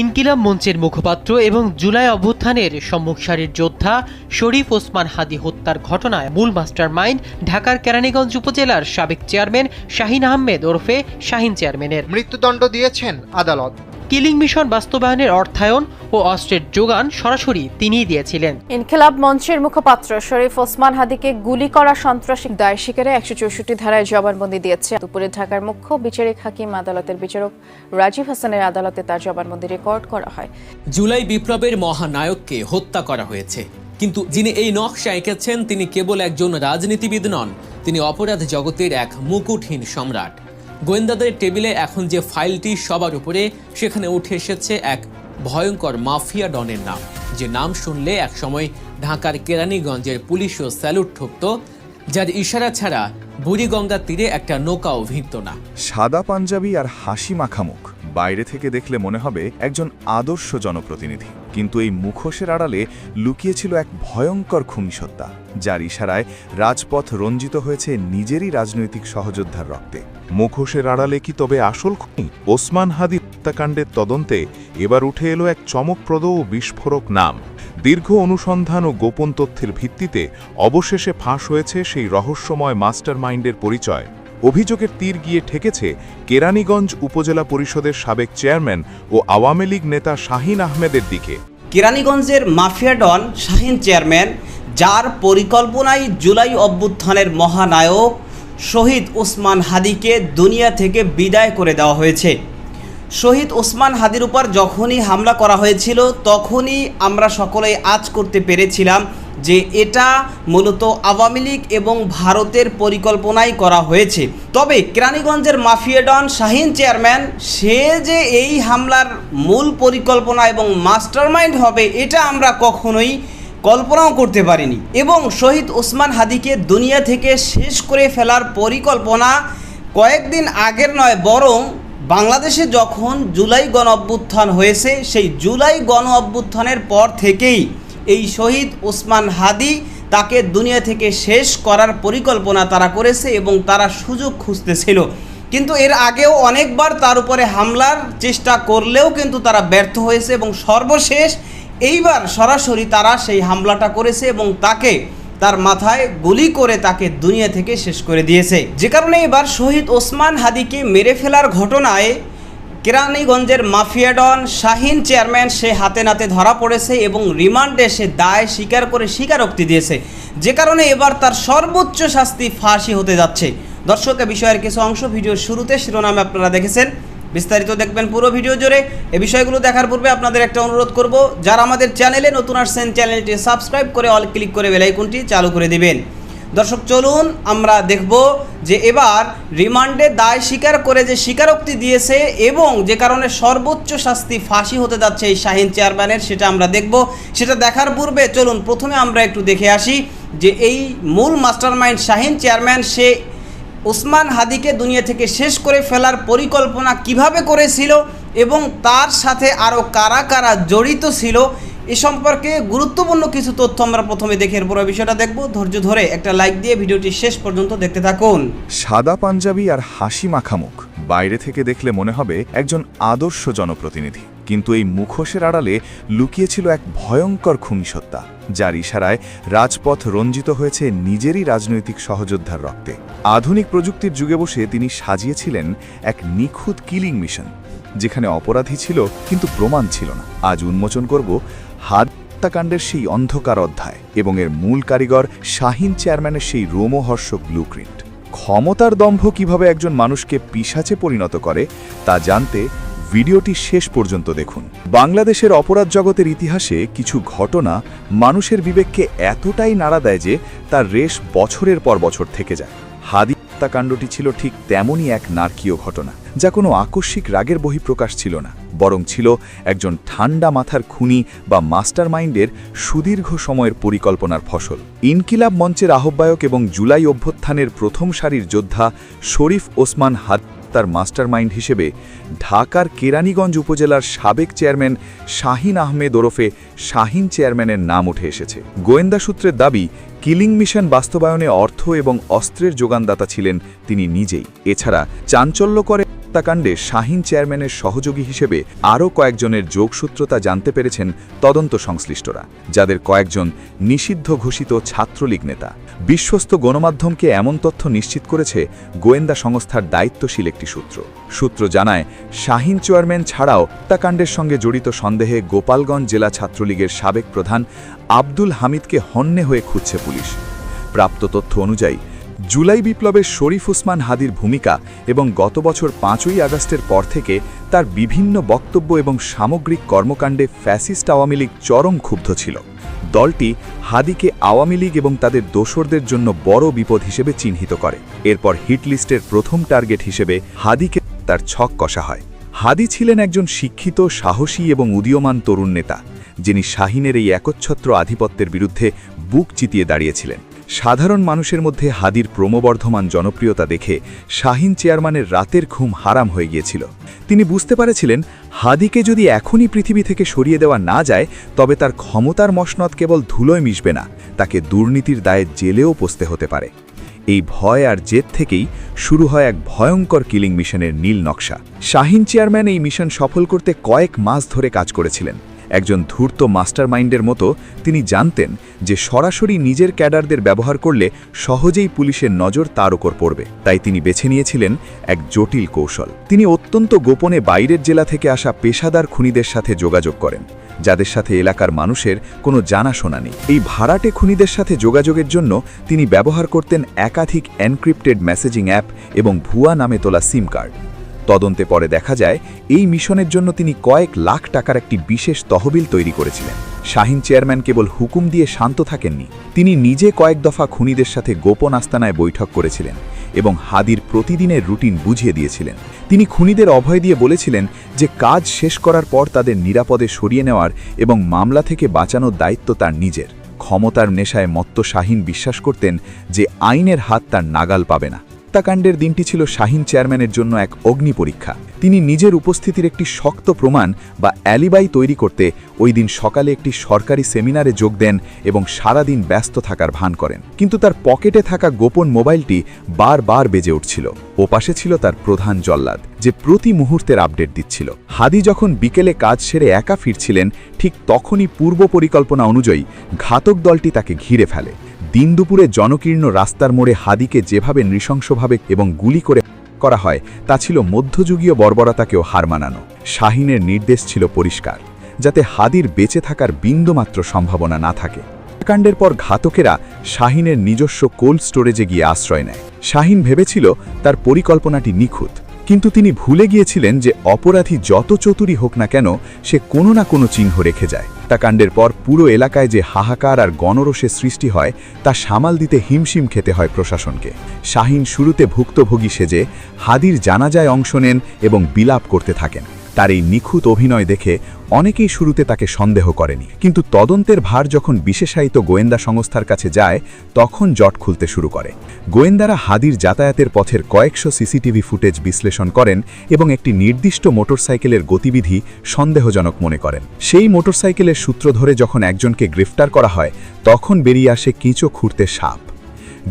ইনকিলাব মঞ্চের মুখপাত্র এবং জুলাই অভ্যুত্থানের সম্মুখ সারির যোদ্ধা শরীফ ওসমান হাদি হত্যার ঘটনায় মূল মাস্টার মাইন্ড ঢাকার কেরানীগঞ্জ উপজেলার সাবেক চেয়ারম্যান শাহিন আহমেদ ওরফে শাহিন চেয়ারম্যানের। মৃত্যুদণ্ড দিয়েছেন আদালত। কিলিং মিশন বাস্তবায়নের অর্থায়ন ও অস্ত্রের যোগান সরাসরি তিনিই দিয়েছিলেন। ইনকিলাব মঞ্চের মুখপাত্র শরীফ ওসমান হাদিকে গুলি করা সন্ত্রাসী দায় স্বীকারে একশো চৌষট্টি ধারায় জবানবন্দি দিয়েছে। দুপুরে ঢাকার মুখ্য বিচারিক হাকিম আদালতের বিচারক রাজীব হাসানের আদালতে তার জবানবন্দি রেকর্ড করা হয়। জুলাই বিপ্লবের মহানায়ককে হত্যা করা হয়েছে। কিন্তু যিনি এই নকশা এঁকেছেন তিনি কেবল একজন রাজনীতিবিদ নন তিনি অপরাধ জগতের এক মুকুটহীন সম্রাট। গোয়েন্দাদের টেবিলে এখন যে ফাইলটি সবার উপরে, সেখানে উঠে এসেছে এক ভয়ঙ্কর মাফিয়া ডনের নাম। যে নাম শুনলে একসময় ঢাকার কেরানীগঞ্জের পুলিশও স্যালুট ঠকত, যার ইশারা ছাড়া বুড়িগঙ্গার তীরে একটা নৌকাও ভিড়ত না। সাদা পাঞ্জাবি আর হাসি মাখামুখ। বাইরে থেকে দেখলে মনে হবে একজন আদর্শ জনপ্রতিনিধি। কিন্তু এই মুখোশের আড়ালে লুকিয়েছিল এক ভয়ঙ্কর খুনিসত্তা যার ইশারায় রাজপথ রঞ্জিত হয়েছে নিজেরই রাজনৈতিক সহযোদ্ধার রক্তে। মুখোশের আড়ালে কি তবে আসল খুনি? ওসমান হাদি হত্যাকাণ্ডের তদন্তে এবার উঠে এলো এক চমকপ্রদ ও বিস্ফোরক নাম। দীর্ঘ অনুসন্ধান ও গোপন তথ্যের ভিত্তিতে অবশেষে ফাঁস হয়েছে সেই রহস্যময় মাস্টার মাইন্ডের পরিচয়। অভিযোগের তীর গিয়ে ঠেকেছে কেরানীগঞ্জ উপজেলা পরিষদের সাবেক চেয়ারম্যান ও আওয়ামী লীগ নেতা শাহিন আহমেদের দিকে। কেরানীগঞ্জের মাফিয়া ডন শাহিন চেয়ারম্যান, যার পরিকল্পনায় জুলাই অভ্যুত্থানের মহানায়ক শহীদ ওসমান হাদিকে দুনিয়া থেকে বিদায় করে দেওয়া হয়েছে। শহীদ ওসমান হাদির উপর যখনই হামলা করা হয়েছিল, তখনই আমরা সকলেই আজ করতে পেরেছিলাম যে এটা মূলত আওয়ামী লীগ এবং ভারতের পরিকল্পনাই করা হয়েছে। তবে কেরানীগঞ্জের মাফিয়া ডন শাহিন চেয়ারম্যান, সে যে এই হামলার মূল পরিকল্পনা এবং মাস্টারমাইন্ড হবে, এটা আমরা কখনোই কল্পনাও করতে পারিনি। এবং শহীদ ওসমান হাদিকে দুনিয়া থেকে শেষ করে ফেলার পরিকল্পনা কয়েকদিন আগের নয়, বরং বাংলাদেশে যখন জুলাই গণ অভ্যুত্থান হয়েছে, সেই জুলাই গণ অভ্যুত্থানের পর থেকেই এই শহীদ ওসমান হাদি তাকে দুনিয়া থেকে শেষ করার পরিকল্পনা তারা করেছে এবং তারা সুযোগ খুঁজতেছিল। কিন্তু এর আগেও অনেকবার তার উপরে হামলার চেষ্টা করলেও কিন্তু তারা ব্যর্থ হয়েছে এবং সর্বশেষ এইবার সরাসরি তারা সেই হামলাটা করেছে এবং তাকে তার মাথায় গুলি করে তাকে দুনিয়া থেকে শেষ করে দিয়েছে। যে কারণে এবার শহীদ ওসমান হাদিকে মেরে ফেলার ঘটনায় কেরানীগঞ্জের মাফিয়া ডন শাহিন চেয়ারম্যান সে হাতে নাতে ধরা পড়েছে এবং রিমান্ডে সে দায় স্বীকার করে স্বীকারোক্তি দিয়েছে। যে কারণে এবার তার সর্বোচ্চ শাস্তি ফাঁসি হতে যাচ্ছে। দর্শক বিষয়ের কিছু অংশ ভিডিওর শুরুতে শিরোনামে আপনারা দেখেছেন। বিস্তারিত দেখবেন পুরো ভিডিও জুড়ে। এ বিষয়গুলো দেখার পূর্বে আপনাদের একটা অনুরোধ করব, যারা আমাদের চ্যানেলে নতুন আসছেন, চ্যানেলটি সাবস্ক্রাইব করে অল ক্লিক করে বেলাইকনটি চালু করে দিবেন। দর্শক, চলুন আমরা দেখব যে এবার রিমান্ডে দায় স্বীকার করে যে স্বীকারোক্তি দিয়েছে এবং যে কারণে সর্বোচ্চ শাস্তি ফাঁসি হতে যাচ্ছে এই শাহিন চেয়ারম্যানের, সেটা আমরা দেখব। সেটা দেখার পূর্বে চলুন প্রথমে আমরা একটু দেখে আসি যে এই মূল মাস্টারমাইন্ড শাহিন চেয়ারম্যান, সে ওসমান হাদিকে দুনিয়া থেকে শেষ করে ফেলার পরিকল্পনা কীভাবে করেছিল এবং তার সাথে আরও কারা কারা জড়িত ছিল এ সম্পর্কে গুরুত্বপূর্ণ কিছু তথ্য আমরা প্রথমে দেখে এরপর বিষয়টা দেখব। ধৈর্য ধরে একটা লাইক দিয়ে ভিডিওটি শেষ পর্যন্ত দেখতে থাকুন। সাদা পাঞ্জাবি আর হাসি মাখামুখ। বাইরে থেকে দেখলে মনে হবে একজন আদর্শ জনপ্রতিনিধি। কিন্তু এই মুখোশের আড়ালে লুকিয়েছিল এক ভয়ঙ্কর খুনিসত্তা, যার ইশারায় রাজপথ রঞ্জিত হয়েছে নিজেরই রাজনৈতিক সহযোদ্ধার রক্তে। আধুনিক প্রযুক্তির যুগে বসে তিনি সাজিয়েছিলেন এক নিখুঁত কিলিং মিশন, যেখানে অপরাধী ছিল কিন্তু প্রমাণ ছিল না। আজ উন্মোচন করব হাত হত্যাকাণ্ডের সেই অন্ধকার অধ্যায় এবং এর মূল কারিগর শাহিন চেয়ারম্যানের সেই রোমহর্ষক ব্লুপ্রিন্ট ক্ষমতার দম্ভ কীভাবে একজন মানুষকে পিসাচে পরিণত করে, তা জানতে ভিডিওটি শেষ পর্যন্ত দেখুন। বাংলাদেশের অপরাধ জগতের ইতিহাসে কিছু ঘটনা মানুষের বিবেককে এতটাই নাড়া দেয় যে তার রেশ বছরের পর বছর থেকে যায়। হাদি হত্যাকাণ্ডটি ছিল ঠিক তেমনই এক নারকীয় ঘটনা। যা কোনো আকস্মিক রাগের বহিঃপ্রকাশ ছিল না, বরং ছিল একজন ঠান্ডা মাথার খুনি বা মাস্টার মাইন্ডের সুদীর্ঘ সময়ের পরিকল্পনার ফসল। ইনকিলাব মঞ্চের আহ্বায়ক এবং জুলাই অভ্যুত্থানের প্রথম সারির যোদ্ধা শরীফ ওসমান হাত তার মাস্টারমাইন্ড হিসেবে ঢাকার কেরানীগঞ্জ উপজেলার সাবেক চেয়ারম্যান শাহিন আহমেদ ওরফে শাহিন চেয়ারম্যানের নাম উঠে এসেছে। গোয়েন্দা সূত্রের দাবি, কিলিং মিশন বাস্তবায়নে অর্থ এবং অস্ত্রের যোগানদাতা ছিলেন তিনি নিজেই। এছাড়া চাঞ্চল্য করে হত্যাকাণ্ডে শাহিন চেয়ারম্যানের সহযোগী হিসেবে আরও কয়েকজনের যোগসূত্রতা জানতে পেরেছেন তদন্ত সংশ্লিষ্টরা, যাদের কয়েকজন নিষিদ্ধ ঘোষিত ছাত্রলীগ নেতা। বিশ্বস্ত গণমাধ্যমকে এমন তথ্য নিশ্চিত করেছে গোয়েন্দা সংস্থার দায়িত্বশীল একটি সূত্র। সূত্র জানায়, শাহিন চেয়ারম্যান ছাড়াও হত্যাকাণ্ডের সঙ্গে জড়িত সন্দেহে গোপালগঞ্জ জেলা ছাত্রলীগের সাবেক প্রধান আব্দুল হামিদকে হন্যে হয়ে খুঁজছে পুলিশ। প্রাপ্ত তথ্য অনুযায়ী জুলাই বিপ্লবের শরীফ উসমান হাদির ভূমিকা এবং গত বছর পাঁচই আগস্টের পর থেকে তার বিভিন্ন বক্তব্য এবং সামগ্রিক কর্মকাণ্ডে ফ্যাসিস্ট আওয়ামী লীগ চরম ক্ষুব্ধ ছিল। দলটি হাদিকে আওয়ামী লীগ এবং তাদের দোসরদের জন্য বড় বিপদ হিসেবে চিহ্নিত করে। এরপর হিট লিস্টের প্রথম টার্গেট হিসেবে হাদিকে তার ছক কষা হয়। হাদি ছিলেন একজন শিক্ষিত, সাহসী এবং উদীয়মান তরুণ নেতা, যিনি শাহিনের এই একচ্ছত্র আধিপত্যের বিরুদ্ধে বুক চিতিয়ে দাঁড়িয়েছিলেন। সাধারণ মানুষের মধ্যে হাদির ক্রমবর্ধমান জনপ্রিয়তা দেখে শাহিন চেয়ারম্যানের রাতের ঘুম হারাম হয়ে গিয়েছিল। তিনি বুঝতে পারেছিলেন, হাদিকে যদি এখনই পৃথিবী থেকে সরিয়ে দেওয়া না যায়, তবে তার ক্ষমতার মসনদ কেবল ধুলোয় মিশবে না, তাকে দুর্নীতির দায়ে জেলেও পচতে হতে পারে। এই ভয় আর জেদ থেকেই শুরু হয় এক ভয়ঙ্কর কিলিং মিশনের নীল নকশা। শাহিন চেয়ারম্যান এই মিশন সফল করতে কয়েক মাস ধরে কাজ করেছিলেন। একজন ধূর্ত মাস্টারমাইন্ডের মতো তিনি জানতেন যে সরাসরি নিজের ক্যাডারদের ব্যবহার করলে সহজেই পুলিশের নজর তার ওপর পড়বে। তাই তিনি বেছে নিয়েছিলেন এক জটিল কৌশল। তিনি অত্যন্ত গোপনে বাইরের জেলা থেকে আসা পেশাদার খুনিদের সাথে যোগাযোগ করেন, যাদের সাথে এলাকার মানুষের কোনো জানাশোনা নেই। এই ভাড়াটে খুনিদের সাথে যোগাযোগের জন্য তিনি ব্যবহার করতেন একাধিক এনক্রিপ্টেড মেসেজিং অ্যাপ এবং ভুয়া নামে তোলা সিম কার্ড। তদন্তে পরে দেখা যায়, এই মিশনের জন্য তিনি কয়েক লাখ টাকার একটি বিশেষ তহবিল তৈরি করেছিলেন। শাহিন চেয়ারম্যান কেবল হুকুম দিয়ে শান্ত থাকেননি, তিনি নিজে কয়েক দফা খুনিদের সাথে গোপন আস্তানায় বৈঠক করেছিলেন এবং হাদির প্রতিদিনের রুটিন বুঝিয়ে দিয়েছিলেন। তিনি খুনিদের অভয় দিয়ে বলেছিলেন যে কাজ শেষ করার পর তাদের নিরাপদে সরিয়ে নেওয়ার এবং মামলা থেকে বাঁচানোর দায়িত্ব তার নিজের। ক্ষমতার নেশায় মত্ত শাহিন বিশ্বাস করতেন যে আইনের হাত তার নাগাল পাবে না। হত্যাকাণ্ডের দিনটি ছিল শাহিন চেয়ারম্যানের জন্য এক অগ্নি পরীক্ষা। তিনি নিজের উপস্থিতির একটি শক্ত প্রমাণ বা অ্যালিবাই তৈরি করতে ওই দিন সকালে একটি সরকারি সেমিনারে যোগ দেন এবং সারাদিন ব্যস্ত থাকার ভান করেন। কিন্তু তার পকেটে থাকা গোপন মোবাইলটি বারবার বেজে উঠছিল। ওপাশে ছিল তার প্রধান জল্লাদ, যে প্রতি মুহূর্তের আপডেট দিচ্ছিল। হাদি যখন বিকেলে কাজ সেরে একা ফিরছিলেন, ঠিক তখনই পূর্ব পরিকল্পনা অনুযায়ী ঘাতক দলটি তাকে ঘিরে ফেলে। দিন দুপুরে জনকীর্ণ রাস্তার মোড়ে হাদিকে যেভাবে নৃশংসভাবে এবং গুলি করে করা হয়, তা ছিল মধ্যযুগীয় বর্বরতাকেও হার মানানো। শাহিনের নির্দেশ ছিল পরিষ্কার, যাতে হাদির বেঁচে থাকার বিন্দুমাত্র সম্ভাবনা না থাকে। হত্যাকাণ্ডের পর ঘাতকেরা শাহিনের নিজস্ব কোল্ড স্টোরেজে গিয়ে আশ্রয় নেয়। শাহিন ভেবেছিল তার পরিকল্পনাটি নিখুঁত, কিন্তু তিনি ভুলে গিয়েছিলেন যে অপরাধী যত চতুরই হোক না কেন সে কোনো না কোনো চিহ্ন রেখে যায়। হত্যাকাণ্ডের পর পুরো এলাকায় যে হাহাকার আর গণরোষের সৃষ্টি হয়, তা সামাল দিতে হিমশিম খেতে হয় প্রশাসনকে। শাহিন শুরুতে ভুক্তভোগী সেজে হাদির জানাজায় অংশ নেন এবং বিলাপ করতে থাকেন। তার এই নিখুঁত অভিনয় দেখে অনেকেই শুরুতে তাকে সন্দেহ করেনি, কিন্তু তদন্তের ভার যখন বিশেষায়িত গোয়েন্দা সংস্থার কাছে যায়, তখন জট খুলতে শুরু করে। গোয়েন্দারা হাদির যাতায়াতের পথের কয়েকশো সিসিটিভি ফুটেজ বিশ্লেষণ করেন এবং একটি নির্দিষ্ট মোটরসাইকেলের গতিবিধি সন্দেহজনক মনে করেন। সেই মোটরসাইকেলের সূত্র ধরে যখন একজনকে গ্রেফতার করা হয়, তখন বেরিয়ে আসে কিঁচো খুঁড়তে সাপ।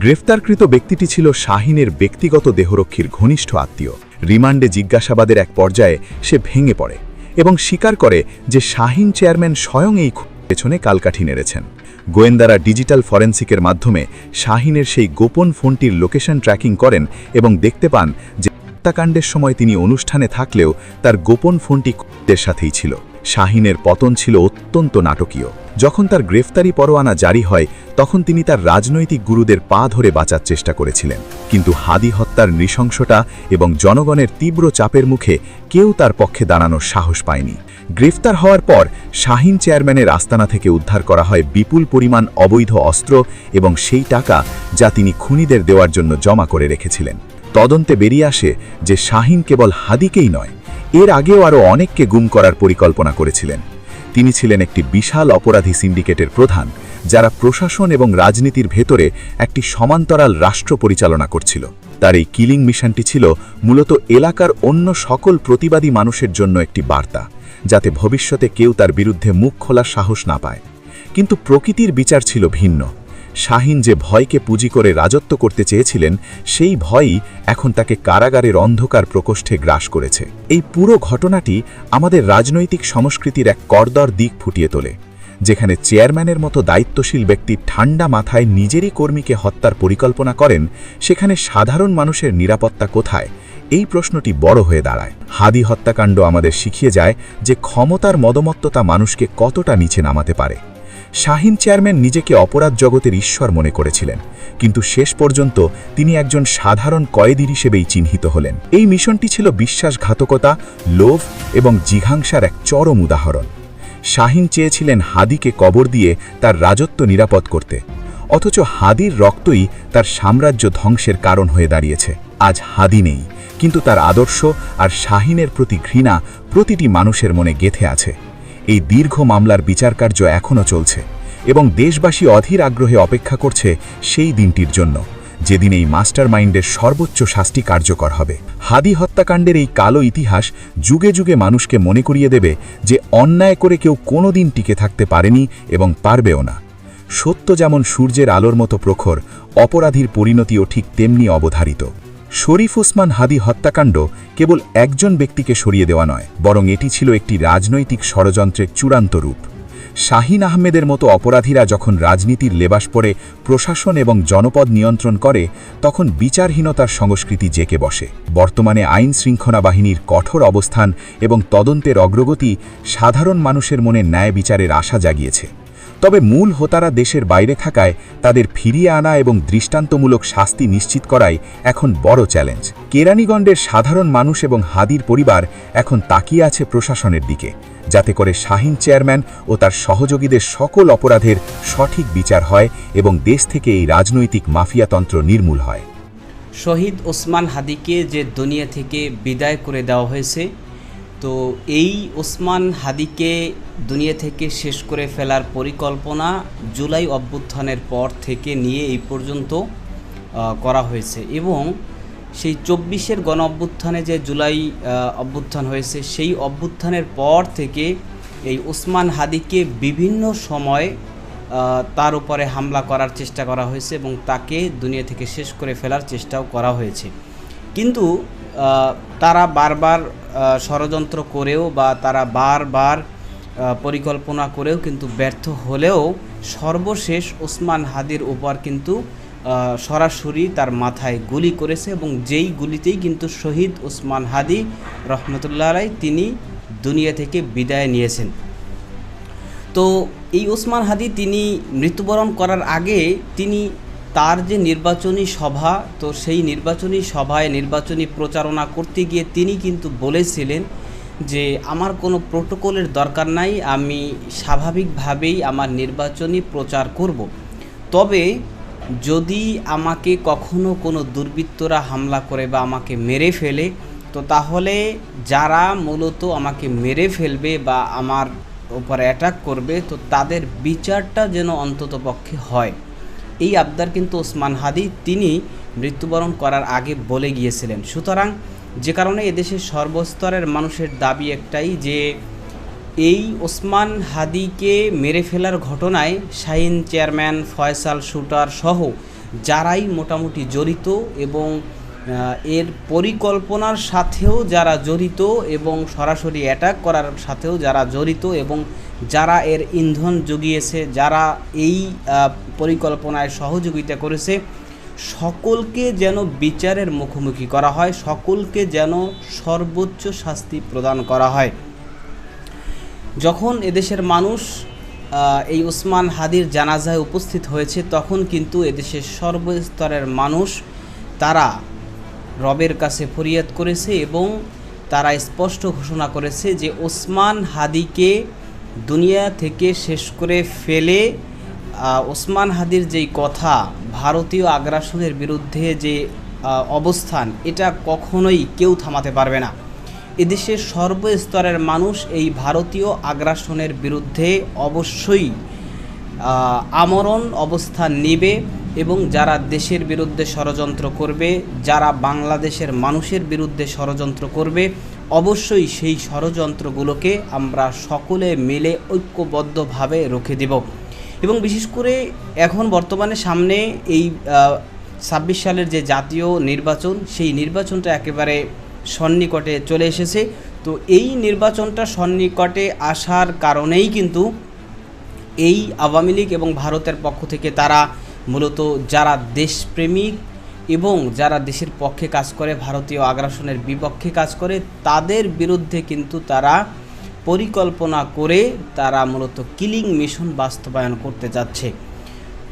গ্রেফতারকৃত ব্যক্তিটি ছিল শাহিনের ব্যক্তিগত দেহরক্ষীর ঘনিষ্ঠ আত্মীয়। রিমান্ডে জিজ্ঞাসাবাদের এক পর্যায়ে সে ভেঙে পড়ে। এবং স্বীকার করে যে শাহিন চেয়ারম্যান স্বয়ং এই পেছনে কালকাঠি নেড়েছেন। গোয়েন্দারা ডিজিটাল ফরেন্সিকের মাধ্যমে শাহিনের সেই গোপন ফোনটির লোকেশন ট্র্যাকিং করেন এবং দেখতে পান যে হত্যাকাণ্ডের সময় তিনি অনুষ্ঠানে থাকলেও তার গোপন ফোনটি সাথেই ছিল। শাহিনের পতন ছিল অত্যন্ত নাটকীয়। যখন তার গ্রেফতারি পরোয়ানা জারি হয়, তখন তিনি তার রাজনৈতিক গুরুদের পা ধরে বাঁচার চেষ্টা করেছিলেন। কিন্তু হাদি হত্যার নৃশংসতা এবং জনগণের তীব্র চাপের মুখে কেউ তার পক্ষে দাঁড়ানোর সাহস পায়নি। গ্রেফতার হওয়ার পর, শাহিন চেয়ারম্যানের আস্তানা থেকে উদ্ধার করা হয় বিপুল পরিমাণ অবৈধ অস্ত্র এবং সেই টাকা যা তিনি খুনিদের দেওয়ার জন্য জমা করে রেখেছিলেন। তদন্তে বেরিয়ে আসে যে শাহিন কেবল হাদিকেই নয় এর আগেও আরও অনেককে গুম করার পরিকল্পনা করেছিলেন। তিনি ছিলেন একটি বিশাল অপরাধী সিন্ডিকেটের প্রধান, যারা প্রশাসন এবং রাজনীতির ভেতরে একটি সমান্তরাল রাষ্ট্র পরিচালনা করছিল। তার এই কিলিং মিশনটি ছিল মূলত এলাকার অন্য সকল প্রতিবাদী মানুষের জন্য একটি বার্তা, যাতে ভবিষ্যতে কেউ তার বিরুদ্ধে মুখ খোলার সাহস না পায়। কিন্তু প্রকৃতির বিচার ছিল ভিন্ন। শাহিন যে ভয়কে পুঁজি করে রাজত্ব করতে চেয়েছিলেন, সেই ভয়ই এখন তাকে কারাগারের অন্ধকার প্রকোষ্ঠে গ্রাস করেছে। এই পুরো ঘটনাটি আমাদের রাজনৈতিক সংস্কৃতির এক করদর দিক ফুটিয়ে তোলে, যেখানে চেয়ারম্যানের মতো দায়িত্বশীল ব্যক্তি ঠান্ডা মাথায় নিজেরই কর্মীকে হত্যার পরিকল্পনা করেন, সেখানে সাধারণ মানুষের নিরাপত্তা কোথায়? এই প্রশ্নটি বড় হয়ে দাঁড়ায়। হাদি হত্যাকাণ্ড আমাদের শিখিয়ে যায় যে ক্ষমতার মদমত্ততা মানুষকে কতটা নিচে নামাতে পারে। শাহিন চেয়ারম্যান নিজেকে অপরাধ জগতের ঈশ্বর মনে করেছিলেন, কিন্তু শেষ পর্যন্ত তিনি একজন সাধারণ কয়েদি হিসেবেই চিহ্নিত হলেন। এই মিশনটি ছিল বিশ্বাসঘাতকতা, লোভ এবং জিঘাংসার এক চরম উদাহরণ। শাহিন চেয়েছিলেন হাদিকে কবর দিয়ে তার রাজত্ব নিরাপদ করতে, অথচ হাদির রক্তই তার সাম্রাজ্য ধ্বংসের কারণ হয়ে দাঁড়িয়েছে। আজ হাদি নেই, কিন্তু তার আদর্শ আর শাহিনের প্রতি ঘৃণা প্রতিটি মানুষের মনে গেথে আছে। এই দীর্ঘ মামলার বিচারকার্য এখনও চলছে এবং দেশবাসী অধীর আগ্রহে অপেক্ষা করছে সেই দিনটির জন্য, যেদিন এই মাস্টার মাইন্ডের সর্বোচ্চ শাস্তি কার্যকর হবে। হাদি হত্যাকাণ্ডের এই কালো ইতিহাস যুগে যুগে মানুষকে মনে করিয়ে দেবে যে অন্যায় করে কেউ কোনোদিন টিকে থাকতে পারেনি এবং পারবেও না। সত্য যেমন সূর্যের আলোর মতো প্রখর, অপরাধীর পরিণতিও ঠিক তেমনি অবধারিত। শরীফ ওসমান হাদি হত্যাকাণ্ড কেবল একজন ব্যক্তিকে সরিয়ে দেওয়া নয়, বরং এটি ছিল একটি রাজনৈতিক ষড়যন্ত্রের চূড়ান্ত রূপ। শাহিন আহমেদের মতো অপরাধীরা যখন রাজনীতির লেবাস পরে প্রশাসন এবং জনপদ নিয়ন্ত্রণ করে, তখন বিচারহীনতার সংস্কৃতি জেকে বসে। বর্তমানে আইন শৃঙ্খলা বাহিনীর কঠোর অবস্থান এবং তদন্তের অগ্রগতি সাধারণ মানুষের মনে ন্যায় বিচারের আশা জাগিয়েছে। তবে মূল হোতারা দেশের বাইরে থাকায় তাদের ফিরিয়ে আনা এবং দৃষ্টান্তমূলক শাস্তি নিশ্চিত করাই এখন বড় চ্যালেঞ্জ। কেরানীগণ্ডের সাধারণ মানুষ এবং হাদির পরিবার এখন তাকিয়ে আছে প্রশাসনের দিকে, যাতে করে শাহিন চেয়ারম্যান ও তার সহযোগীদের সকল অপরাধের সঠিক বিচার হয় এবং দেশ থেকে এই রাজনৈতিক মাফিয়াতন্ত্র নির্মূল হয়। শহীদ ওসমান হাদিকে যে দুনিয়া থেকে বিদায় করে দেওয়া হয়েছে তো এই ওসমান হাদিকে দুনিয়া থেকে শেষ করে ফেলার পরিকল্পনা জুলাই অভ্যুত্থানের পর থেকে নিয়ে এই পর্যন্ত করা হয়েছে। এবং সেই চব্বিশের গণ অভ্যুত্থানে যে জুলাই অভ্যুত্থান হয়েছে, সেই অভ্যুত্থানের পর থেকে এই ওসমান হাদিকে বিভিন্ন সময় তার উপরে হামলা করার চেষ্টা করা হয়েছে এবং তাকে দুনিয়া থেকে শেষ করে ফেলার চেষ্টাও করা হয়েছে। কিন্তু তারা বারবার ষড়যন্ত্র করেও বা তারা বারবার পরিকল্পনা করেও কিন্তু ব্যর্থ হলেও সর্বশেষ ওসমান হাদির উপর কিন্তু সরাসরি তার মাথায় গুলি করেছে এবং যেই গুলিতেই কিন্তু শহীদ ওসমান হাদি রহমতুল্লাহ আলাই তিনি দুনিয়া থেকে বিদায় নিয়েছেন। তো এই ওসমান হাদি তিনি মৃত্যুবরণ করার আগে তিনি তার যে নির্বাচনী সভা, তো সেই নির্বাচনী সভায় নির্বাচনী প্রচারণা করতে গিয়ে তিনি কিন্তু বলেছিলেন যে, আমার কোনো প্রোটোকলের দরকার নাই, আমি স্বাভাবিকভাবেই আমার নির্বাচনী প্রচার করব। তবে যদি আমাকে কখনো কোনো দুর্বৃত্তরা হামলা করে বা আমাকে মেরে ফেলে, তো তাহলে যারা মূলত আমাকে মেরে ফেলবে বা আমার উপরে অ্যাটাক করবে, তো তাদের বিচারটা যেন অন্ততপক্ষে হয়। এই আবদার কিন্তু ওসমান হাদি তিনি মৃত্যুবরণ করার আগে বলে গিয়েছিলেন। সুতরাং যে কারণে এদেশের সর্বস্তরের মানুষের দাবি একটাই যে, এই ওসমান হাদিকে মেরে ফেলার ঘটনায় শাহিন চেয়ারম্যান, ফয়সাল, শুটার সহ যারাই মোটামুটি জড়িত এবং এর পরিকল্পনার সাথেও যারা জড়িত এবং সরাসরি অ্যাটাক করার সাথেও যারা জড়িত এবং যারা এর ইন্ধন জুগিয়েছে, যারা এই পরিকল্পনায় সহযোগিতা করেছে, সকলকে যেন বিচারের মুখোমুখি করা হয়, সকলকে যেন সর্বোচ্চ শাস্তি প্রদান করা হয়। যখন এদেশের মানুষ এই ওসমান হাদির জানাজায় উপস্থিত হয়েছে, তখন কিন্তু এদেশের সর্বস্তরের মানুষ তারা রবের কাছে ফরিয়াদ করেছে এবং তারা স্পষ্ট ঘোষণা করেছে যে ওসমান হাদিকে দুনিয়া থেকে শেষ করে ফেলে ওসমান হাদির যেই কথা, ভারতীয় আগ্রাসনের বিরুদ্ধে যে অবস্থান, এটা কখনোই কেউ থামাতে পারবে না। এদেশের সর্বস্তরের মানুষ এই ভারতীয় আগ্রাসনের বিরুদ্ধে অবশ্যই আমরণ অবস্থান নেবে এবং যারা দেশের বিরুদ্ধে ষড়যন্ত্র করবে, যারা বাংলাদেশের মানুষের বিরুদ্ধে ষড়যন্ত্র করবে অবশ্যই সেই ষড়যন্ত্রগুলোকে আমরা সকলে মিলে ঐক্যবদ্ধভাবে রুখে দেব। এবং বিশেষ করে এখন বর্তমানে সামনে এই ছাব্বিশ সালের যে জাতীয় নির্বাচন, সেই নির্বাচনটা একেবারে সন্নিকটে চলে এসেছে। তো এই নির্বাচনটা সন্নিকটে আসার কারণেই কিন্তু এই আওয়ামী লীগ এবং ভারতের পক্ষ থেকে তারা মূলত যারা দেশপ্রেমিক এবং যারা দেশের পক্ষে কাজ করে, ভারতীয় আগ্রাসনের বিপক্ষে কাজ করে, তাদের বিরুদ্ধে কিন্তু তারা পরিকল্পনা করে তারা মূলত কিলিং মিশন বাস্তবায়ন করতে যাচ্ছে।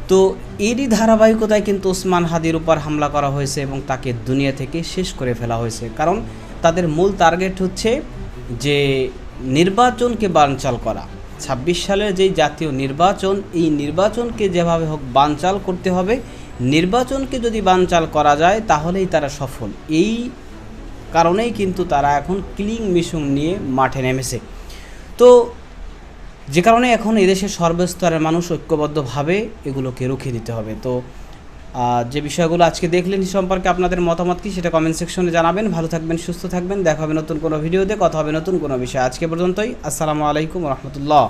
তো এরই ধারাবাহিকতায় কিন্তু ওসমান হাদির উপর হামলা করা হয়েছে এবং তাকে দুনিয়া থেকে শেষ করে ফেলা হয়েছে। কারণ তাদের মূল টার্গেট হচ্ছে যে নির্বাচনকে বানচাল করা। ছাব্বিশ সালের যেই জাতীয় নির্বাচন, এই নির্বাচনকে যেভাবে হোক বানচাল করতে হবে নির্বাচনকে যদি বানচাল করা যায়, তাহলেই তারা সফল। এই কারণেই কিন্তু তারা এখন ক্লিং মিশন নিয়ে মাঠে নেমেছে। তো যে কারণে এখন এদেশের সর্বস্তরের মানুষ ঐক্যবদ্ধভাবে এগুলোকে রুখে দিতে হবে। তো যে বিষয়গুলো আজকে দেখলেন সম্পর্কে আপনাদের মতামত কি সেটা কমেন্ট সেকশনে জানাবেন। ভালো থাকবেন, সুস্থ থাকবেন। দেখা হবে নতুন কোনো ভিডিওতে কথা হবে নতুন কোনো বিষয়। আজকে পর্যন্তই। আসসালামু আলাইকুম রহমতুল্লাহ।